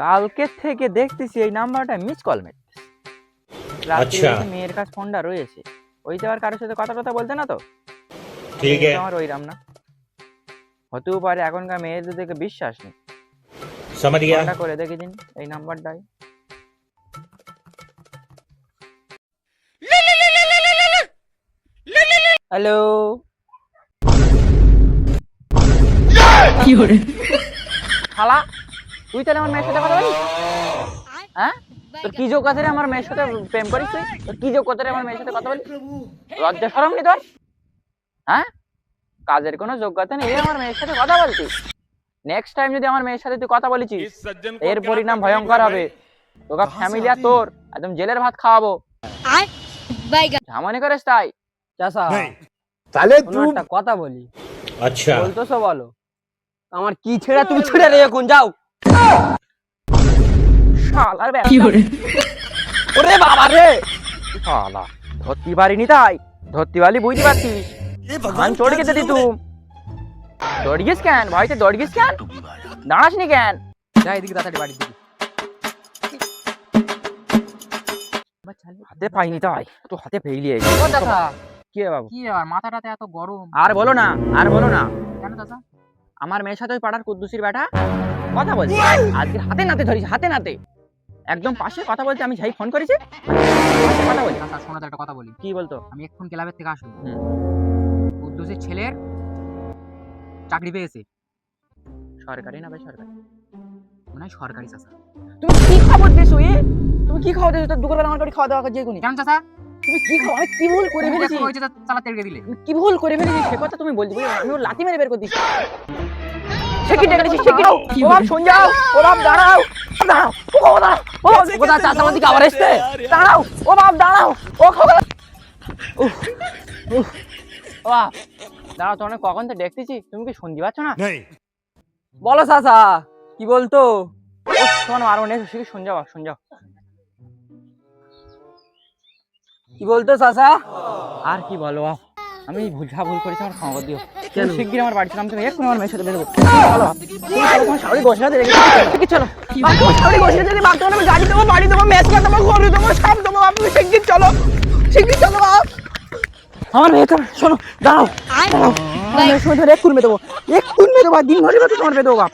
কালকে থেকে দেখতেছি এই নাম্বারটা মিস কল মেট আচ্ছা। মেয়ের কাছে ফোনটা রয়েছে ওই যে আর কারোর সাথে কথা কথা বলতে না তো ठीक है আমার ওইরাম না হতেও পারে এখনকার মেয়েদের দেখে বিশ্বাস নেই समझ गया ফোনটা করে দেখে দিন এই নাম্বারটাই হ্যালো শালা তুই তাহলে আমার মেয়ের সাথে কথা বলিস? হ্যাঁ? তোর কি যোগ আছে আমার মেয়ের সাথে? প্রেম করিস তুই? তোর কি যোগ কথা রে আমার মেয়ের সাথে কথা বলিস? লজ্জা সরম নি তোর? হ্যাঁ? কাজের কোনো যোগ্যতা নেই আমার মেয়ের সাথে কথা বলছিস নেক্সট টাইম যদি আমার মেয়ের সাথে তুই কথা বলেছিস এর পরিণাম ভয়ঙ্কর হবে। তোকে ফ্যামিলি আর তোর একদম জেলের ভাত খাওয়াবো। ঝামানি করিস তাই? চাষা তাহলে কথা বলি। আচ্ছা। বলতো বলো। আমার কি ছেড়া তুমি ছেড়ে রে এখন যাও। শালার ব্যাপার। ওরে বাবা রে! শালা ধরতে পারিনি তাই। ধরতে পারলি বুঝতে পারছিস? ধান চড়ে গেছে দি তুই। কেন? ভাইতে দৌড় কেন? দাঁড়াস নি কেন? যা এদিকে তাড়াতাড়ি বাড়ির দিকে। হাতে পাইনি তাই। তো হাতে ফেলিয়ে ও কি বাবু? কি ব্যাপার মাথাটাতে এত গরম? আর বলো না আর বলো না। কেন চাচা আমার মেয়ের সাথে ওই পাড়ার কুদ্দুসির বেটা? কথা বলছি। আজকে হাতে নাতে ধরিস হাতে নাতে। একদম পাশে কথা বলছে আমি যাই ফোন করেছি। কথা বলি। চাচা শোনো একটা কথা বলি। কি বলতো? আমি এখন ক্লাবের থেকে আসব। কুদ্দুসের ছেলের চাকরি পেয়েছে। সরকারি না বেসরকারি? মনে হয় সরকারি চাচা। তুমি কি খবর দিছো এ? তুমি কি খবর দিছো? তোর দুপুরবেলা আমার বাড়ি খাওয়া দাওয়া যে কোনি কেন চাচা? তুমি কি আমি কি ভুল করে ফেলেছি? যে চালা তেড়ে দিলে। কি ভুল করে ফেলেছি? সে কথা তুমি বলছি আমি লাথি মেরে বের করে দিচ্ছি কি ডেকে দিচ্ছি ও শোন যাও ও বাপ দাঁড়াও দাঁড়াও ও দাঁড়াও। ও কোথা চাচা আমাদের আবার এসছে। দাঁড়াও ও বাপ দাঁড়াও ও খবর বাপ দাঁড়াও তোমার কখন তো দেখতেছি? তুমি কি শুনতে পাচ্ছ না? বলো চাচা কি বলতো? তোমার মারো নেই সে শুন যাও শুন যাও কি বলতো চাচা আর কি বলো বাপ? আমি যা ভুল করেছি আমার ক্ষমা দিও। কেন? শিগগির আমার বাড়ি ছিলাম তুমি এক্ষুনি আমার মেয়ের সাথে বেরোবো। চলো তুমি চলো তোমার শাড়ি গোছাতে রেখে কি চলো তোমার গোছাতে যদি বাপ তোমার আমি গাড়ি দেবো বাড়ি দেবো মেস দেবো ঘর দেবো সব দেবো বাপ তুমি শিগগির চলো শিগগির চলো বাপ আমার মেয়ে তো শোনো দাঁড়াও দাঁড়াও। মেয়ের সময় ধরে এক্ষুনি মেয়ে দেবো এক্ষুনি মেয়ে দেবো আর দিন ভরে তোমার মেয়ে দেবো বাপ।